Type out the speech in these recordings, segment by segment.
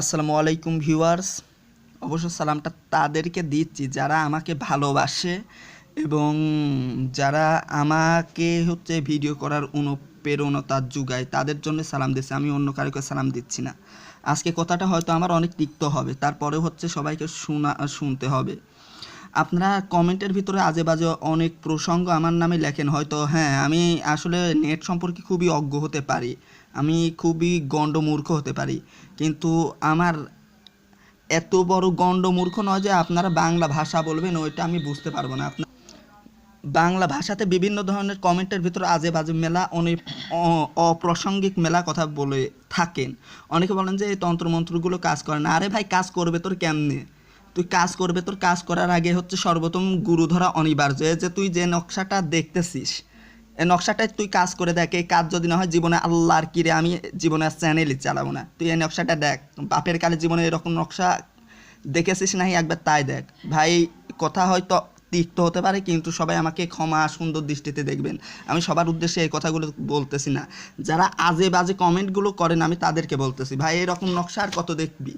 আসসালামু আলাইকুম ভিউয়ার্স। অবশ্য সালামটা তাদেরকে দিচ্ছি যারা আমাকে ভালোবাসে এবং যারা আমাকে হচ্ছে ভিডিও করার অনুপ্রেরণতা যোগায়, তাদের জন্য সালাম দিচ্ছি। আমি অন্য কারোকে সালাম দিচ্ছি না। আজকে কথাটা হয়তো আমার অনেক তিক্ত হবে তারপরে হচ্ছে সবাইকে শোনা, শুনতে হবে। আপনারা কমেন্টের ভিতরে আজে বাজে অনেক প্রসঙ্গ আমার নামে লেখেন, হয়তো হ্যাঁ আমি আসলে নেট সম্পর্কে খুবই অজ্ঞ হতে পারি। আমি খুবই গণ্ডমূর্খ হতে পারি। কিন্তু আমার এত বড় গণ্ডমূর্খ নয় যে আপনারা বাংলা ভাষা বলবেন, ওইটা আমি বুঝতে পারব না। আপনার বাংলা ভাষাতে বিভিন্ন ধরনের কমেন্টের ভিতরে আজে বাজে মেলা অনেক অপ্রাসঙ্গিক মেলা কথা বলে থাকেন। অনেকে বলেন যে এই তন্ত্রমন্ত্রগুলো কাজ করে না। আরে ভাই, কাজ করবে তোর কেমনে? তুই কাজ করবে তোর কাজ করার আগে হচ্ছে সর্বপ্রথম গুরু ধরা অনিবার্য যে তুই যে নকশাটা দেখতেছিস নকশাটায় তুই কাজ করে দেখ, এই কাজ যদি না হয় জীবনে আল্লাহর কিরে আমি জীবনে চ্যানেলই চালাবো না। তুই এই নকশাটা দেখ বাপের কালে জীবনে এরকম নকশা দেখেছিস নাহি? একবার তাই দেখ। ভাই, কথা হয়তো তিক্ত হতে পারে, কিন্তু সবাই আমাকে ক্ষমা সুন্দর দৃষ্টিতে দেখবেন। আমি সবার উদ্দেশ্যে এই কথাগুলো বলতেছি না। যারা আজে বাজে কমেন্টগুলো করেন, আমি তাদেরকে বলতেছি, ভাই, এরকম নকশা আর কত দেখবি?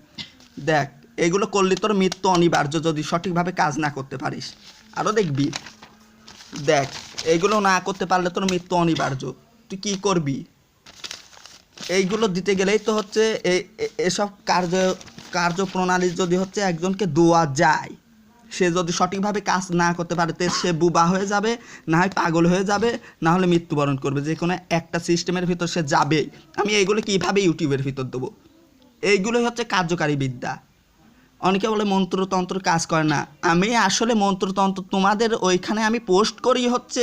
দেখ, এগুলো করলে তোর মৃত্যু অনিবার্য যদি সঠিকভাবে কাজ না করতে পারিস। আরও দেখবি। দেখ এইগুলো না করতে পারলে তোর মৃত্যু অনিবার্য। তুই কি করবি? এইগুলো দিতে গেলেই তো হচ্ছে এসব কার্য, কার্যপ্রণালী যদি হচ্ছে একজনকে দেওয়া যায়, সে যদি সঠিকভাবে কাজ না করতে পারে, তো সে বুবা হয়ে যাবে, না হয় পাগল হয়ে যাবে, না হলে মৃত্যুবরণ করবে। যে কোনো একটা সিস্টেমের ভিতর সে যাবেই। আমি এইগুলো কীভাবে ইউটিউবের ভিতর দেবো? এইগুলোই হচ্ছে কার্যকারী বিদ্যা। অনেকে বলে মন্ত্রতন্ত্র কাজ করে না। আমি আসলে মন্ত্রতন্ত্র তোমাদের ওইখানে আমি পোস্ট করি হচ্ছে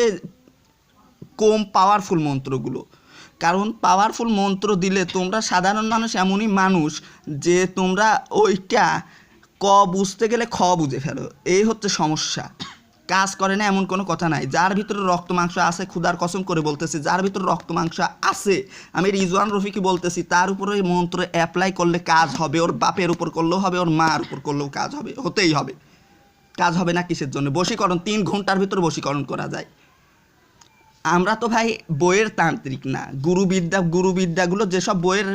কম পাওয়ারফুল মন্ত্রগুলো। কারণ পাওয়ারফুল মন্ত্র দিলে তোমরা সাধারণ মানুষ এমনই মানুষ যে তোমরা ওইটা ক বুঝতে গেলে খ বুঝে ফেলো। এই হচ্ছে সমস্যা। কাজ করে না এমন কোনো কথা নাই। যার ভিতরে রক্ত মাংস আছে ক্ষুদার কসম করে বলতেছি, যার ভিতরে রক্ত মাংস আছে, আমি রিজওয়ান রফিকে বলতেছি, তার উপরে মন্ত্র অ্যাপ্লাই করলে কাজ হবে, ওর বাপের উপর করলেও হবে, ওর মার উপর করলেও কাজ হবে, হতেই হবে। কাজ হবে না কিসের জন্য? বশীকরণ, তিন ঘণ্টার ভিতরে বশীকরণ করা যায়। আমরা তো ভাই বইয়ের তান্ত্রিক না। গুরুবিদ্যা, গুরুবিদ্যাগুলো যেসব বইয়ের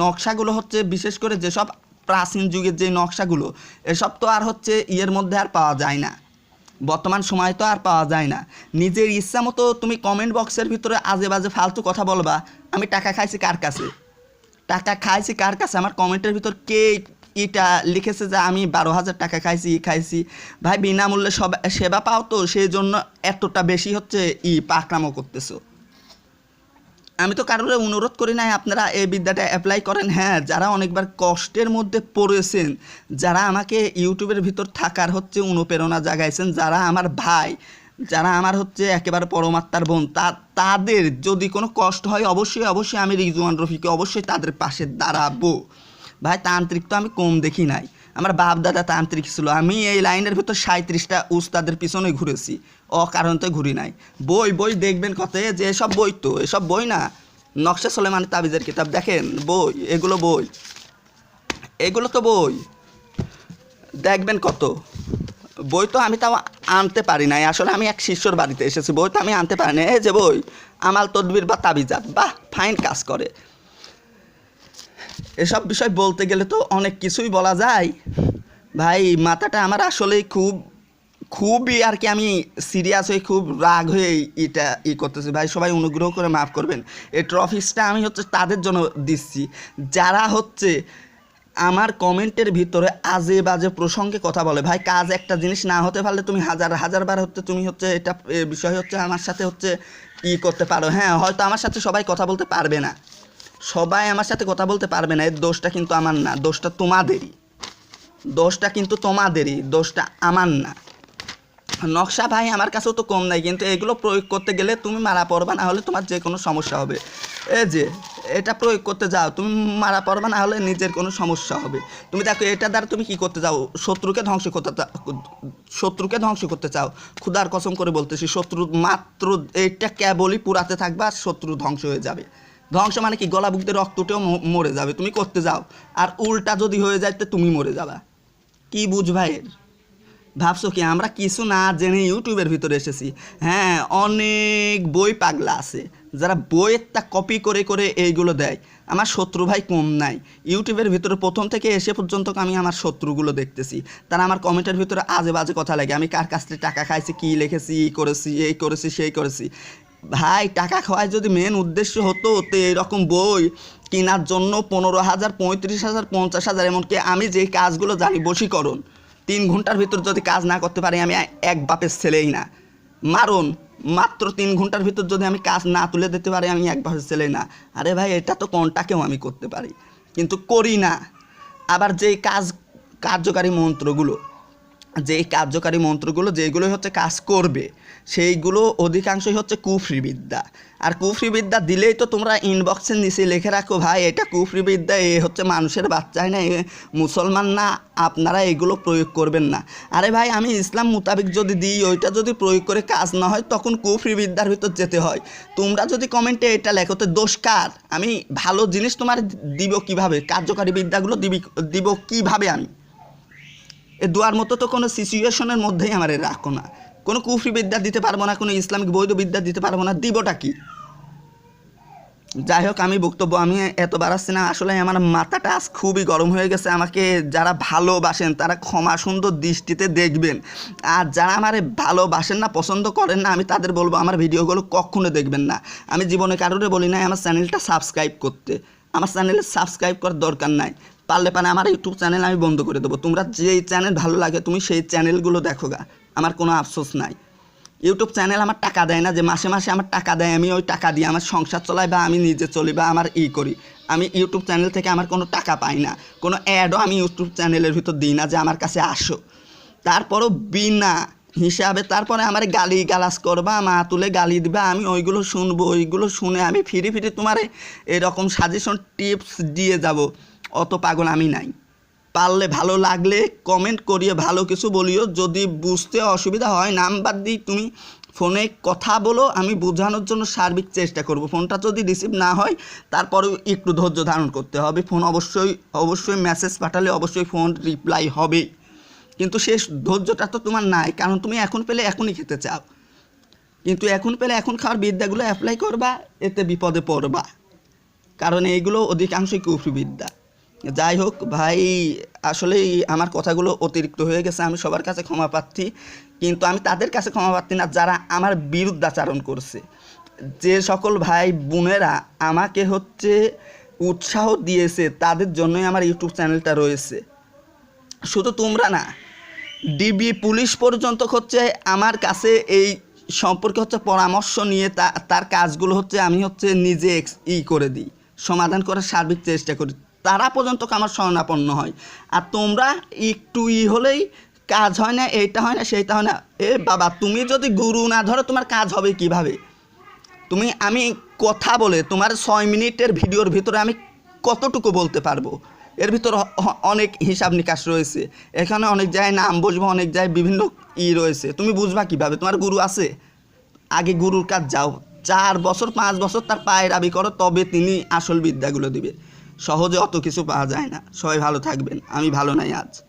নকশাগুলো হচ্ছে, বিশেষ করে যেসব প্রাচীন যুগের যে নকশাগুলো, এসব তো আর হচ্ছে ইয়ের মধ্যে আর পাওয়া যায় না। বর্তমান সময় তো আর পাওয়া যায় না। নিজের ইচ্ছা মতো তুমি কমেন্ট বক্সের ভিতরে আজে বাজে ফালতু কথা বলবা, আমি টাকা খাইছি কার কাছে? টাকা খাইছি কার কাছে? আমার কমেন্টের ভিতর কে এটা লিখেছে যে আমি বারো হাজার টাকা খাইছি, ই খাইছি। ভাই, বিনামূল্যে সব সেবা পাও তো সেই জন্য এতটা বেশি হচ্ছে ই পাকরামো করতেছো। আমি তো কারোর অনুরোধ করি নাই, আপনারা এই বিদ্যাটা অ্যাপ্লাই করেন। হ্যাঁ যারা অনেকবার কষ্টের মধ্যে পড়েছেন, যারা আমাকে ইউটিউবের ভিতর থাকার হচ্ছে অনুপ্রেরণা জাগাইছেন, যারা আমার ভাই, যারা আমার হচ্ছে একেবারে পরমাত্মার বোন, তা, তাদের যদি কোনো কষ্ট হয়, অবশ্যই অবশ্যই আমি রিজওয়ান রফিকে অবশ্যই তাদের পাশে দাঁড়াবো। ভাই, তান্ত্রিক তো আমি কম দেখি নাই। আমার বাপ দাদা তান্ত্রিক ছিল। আমি এই লাইনের ভিতর সাঁত্রিশটা উস্তাদের পিছনে ঘুরেছি। অকারণতে ঘুরি নাই। বই বই দেখবেন কত যে এসব বই তো, এসব বই না। নকশা সোলেমানি তাবিজের কিতাব। দেখেন, বই, এগুলো বই। এগুলো তো বই। দেখবেন কত। বই তো আমি তাও আনতে পারি নাই। আসলে আমি এক শিষ্যর বাড়িতে এসেছি। বই তো আমি আনতে পারি না এই যে বই, আমাল তদবির বা তাবিজাত। বাহ, ফাইন কাজ করে। এসব বিষয় বলতে গেলে তো অনেক কিছুই বলা যায়। ভাই, মাথাটা আমার আসলেই খুব, খুবই আর কি আমি সিরিয়াস হয়ে, খুব রাগ হয়ে এটা ই করতেছি। ভাই, সবাই অনুগ্রহ করে মাফ করবেন। এই ট্রফিসটা আমি হচ্ছে তাদের জন্য দিচ্ছি। যারা হচ্ছে আমার কমেন্টের ভিতরে আজে বাজে প্রসঙ্গে কথা বলে। ভাই, কাজ একটা জিনিস না হতে পারলে তুমি হাজার হাজার বার হচ্ছে তুমি হচ্ছে এটা বিষয় হচ্ছে আমার সাথে হচ্ছে ই করতে পারো। হ্যাঁ হয়তো আমার সাথে সবাই কথা বলতে পারবে না। সবাই আমার সাথে কথা বলতে পারবে না, এর দোষটা কিন্তু আমার না, দোষটা তোমাদেরই। দোষটা কিন্তু তোমাদেরই, দোষটা আমার না। নকশা ভাই আমার কাছেও তো কম নাই, কিন্তু এগুলো প্রয়োগ করতে গেলে তুমি মারা পড়বা, না হলে তোমার যে কোনো সমস্যা হবে। এই যে, এটা প্রয়োগ করতে যাও, তুমি মারা পড়বা, না হলে নিজের কোনো সমস্যা হবে। তুমি দেখো, এটা দ্বারা তুমি কি করতে যাও? শত্রুকে ধ্বংস করতে শত্রুকে ধ্বংস করতে চাও। ক্ষুদার কসম করে বলতেছি, শত্রু মাত্র এইটা কেবলই পুরাতে থাকবে, আর শত্রু ধ্বংস হয়ে যাবে। ধ্বংস মানে কি? গলা বুকতে রক্ত উঠেও মরে যাবে। তুমি করতে যাও। আর উল্টা যদি হয়ে যায়, তো তুমি মরে যাবা। কি বুঝ এর ভাবছ কি, আমরা কিছু না জেনে ইউটিউবের ভিতরে এসেছি। হ্যাঁ অনেক বই পাগলা আছে, যারা বইয়ের তা কপি করে করে এইগুলো দেয়। আমার শত্রু ভাই কম নাই। ইউটিউবের ভিতরে প্রথম থেকে এসে পর্যন্ত আমি আমার শত্রুগুলো দেখতেছি। তারা আমার কমেন্টের ভিতরে আজে বাজে কথা লাগে আমি কার কাছ থেকে টাকা খাইছি, কী লিখেছি করেছি, এই করেছি, সেই করেছি। ভাই, টাকা খাওয়ায় যদি মেন উদ্দেশ্য হতো, তো এরকম বই কেনার জন্য পনেরো হাজার, পঁয়ত্রিশ হাজার, পঞ্চাশ হাজার, এমনকি আমি যে কাজগুলো জানি বশীকরণ, তিন ঘণ্টার ভিতর যদি কাজ না করতে পারি, আমি এক বাপের ছেলেই না। মারুন মাত্র তিন ঘণ্টার ভিতর যদি আমি কাজ না তুলে দিতে পারি, আমি এক বাপের ছেলেই না। আরে ভাই, এটা তো কোনটাকেও আমি করতে পারি। কিন্তু করি না। আবার যে কাজ, কার্যকারী মন্ত্রগুলো যে কার্যকারী মন্ত্রগুলো যেগুলো হচ্ছে কাজ করবে, সেইগুলো অধিকাংশই হচ্ছে কুফরি বিদ্যা আর কুফরি বিদ্যা দিলেই তো তোমরা ইনবক্সের নিচে লিখে রাখো, ভাই, এটা কুফরি বিদ্যা এ হচ্ছে মানুষের বাচ্চাই না মুসলমান না, আপনারা এগুলো প্রয়োগ করবেন না। আরে ভাই, আমি ইসলাম মোতাবেক যদি দিই, ওইটা যদি প্রয়োগ করে কাজ না হয়, তখন কুফরি বিদ্যার ভিতর যেতে হয়। তোমরা যদি কমেন্টে এটা লেখো তো দোষ কার? আমি ভালো জিনিস তোমার দিব কীভাবে? কার্যকারী বিদ্যাগুলো দিবি, দিব কীভাবে আমি? এ দোয়ার মতো তো কোনো সিচুয়েশনের মধ্যেই আমার রাখো না। কোনো কুফরি বিদ্যা দিতে পারব না, কোনো ইসলামিক বৈধ বিদ্যা দিতে পারব না, দিবটা কি? যাই হোক, আমি বক্তব্য, আমি এত বাড়াচ্ছি না, আসলে আমার মাথাটা আজ খুবই গরম হয়ে গেছে। আমাকে যারা ভালোবাসেন, তারা ক্ষমা সুন্দর দৃষ্টিতে দেখবেন। আর যারা আমার ভালোবাসেন না, পছন্দ করেন না, আমি তাদের বলব, আমার ভিডিওগুলো কখনো দেখবেন না। আমি জীবনে কারোরে বলি নাই, আমার চ্যানেলটা সাবস্ক্রাইব করতে। আমার চ্যানেলে সাবস্ক্রাইব করার দরকার নাই। পারলে পারে আমার ইউটিউব চ্যানেল আমি বন্ধ করে দেবো। তোমরা যেই চ্যানেল ভালো লাগে, তুমি সেই চ্যানেলগুলো দেখো গা। আমার কোনো আফসোস নাই। ইউটিউব চ্যানেল আমার টাকা দেয় না, যে মাসে মাসে আমার টাকা দেয়, আমি ওই টাকা দিয়ে আমার সংসার চলাই বা আমি নিজে চলি বা আমার ই করি। আমি ইউটিউব চ্যানেল থেকে আমার কোনো টাকা পাই না। কোনো অ্যাডও আমি ইউটিউব চ্যানেলের ভিতর দিই না যে আমার কাছে আসো তারপরও বিনা হিসাবে তারপরে আমার গালি গালাস করবা, মা তুলে গালি দিবা, আমি ওইগুলো শুনব, ওইগুলো শুনে আমি ফিরে ফিরে তোমার এরকম সাজেশন টিপস দিয়ে যাব। অত পাগল আমি নাই। পারলে ভালো লাগলে কমেন্ট করিয়ে ভালো কিছু বলিও। যদি বুঝতে অসুবিধা হয়, নাম্বার দিই, তুমি ফোনে কথা বলো, আমি বোঝানোর জন্য সার্বিক চেষ্টা করব। ফোনটা যদি রিসিভ না হয়, তারপরেও একটু ধৈর্য ধারণ করতে হবে। ফোন অবশ্যই অবশ্যই মেসেজ পাঠালে অবশ্যই ফোন রিপ্লাই হবে। কিন্তু শেষ ধৈর্যটা তো তোমার নাই, কারণ তুমি এখন পেলে এখনই খেতে চাও। কিন্তু এখন পেলে এখন খাওয়ার বিদ্যাগুলো অ্যাপ্লাই করবা, এতে বিপদে পড়বা। কারণ এইগুলো অধিকাংশই কুফরি বিদ্যা। যাই হোক, ভাই আসলে আমার কথাগুলো অতিরিক্ত হয়ে গেছে, আমি সবার কাছে ক্ষমা প্রার্থী। কিন্তু আমি তাদের কাছে ক্ষমা প্রার্থী না, যারা আমার বিরুদ্ধাচারণ করছে। যে সকল ভাই বোনেরা আমাকে হচ্ছে উৎসাহ দিয়েছে, তাদের জন্যই আমার ইউটিউব চ্যানেলটা রয়েছে। শুধু তোমরা না, ডিবি পুলিশ পর্যন্ত হচ্ছে আমার কাছে এই সম্পর্কে হচ্ছে পরামর্শ নিয়ে তার কাজগুলো হচ্ছে আমি হচ্ছে নিজে ই করে দিই। সমাধান করার সার্বিক চেষ্টা করি। তারা পর্যন্ত আমার শরণাপন্ন হয়। আর তোমরা একটু ই হলেই কাজ হয় না, এইটা হয় না, সেইটা হয় না। এ বাবা, তুমি যদি গুরু না ধরো, তোমার কাজ হবে কীভাবে? তুমি, আমি কথা বলে তোমার ছয় মিনিটের ভিডিওর ভিতরে আমি কতটুকু বলতে পারব? এর ভিতর অনেক হিসাব নিকাশ রয়েছে। এখানে অনেক জায়গায় নাম বসবো, অনেক জায়গায় বিভিন্ন ই রয়েছে। তুমি বুঝবা কীভাবে? তোমার গুরু আছে? আগে গুরুর কাজ যাও। চার বছর, পাঁচ বছর তার পায়ের আবি করো, তবে তিনি আসল বিদ্যাগুলো দিবে। সহজে অত কিছু পাওয়া যায় না। সবাই ভালো থাকবেন। আমি ভালো নাই আজ।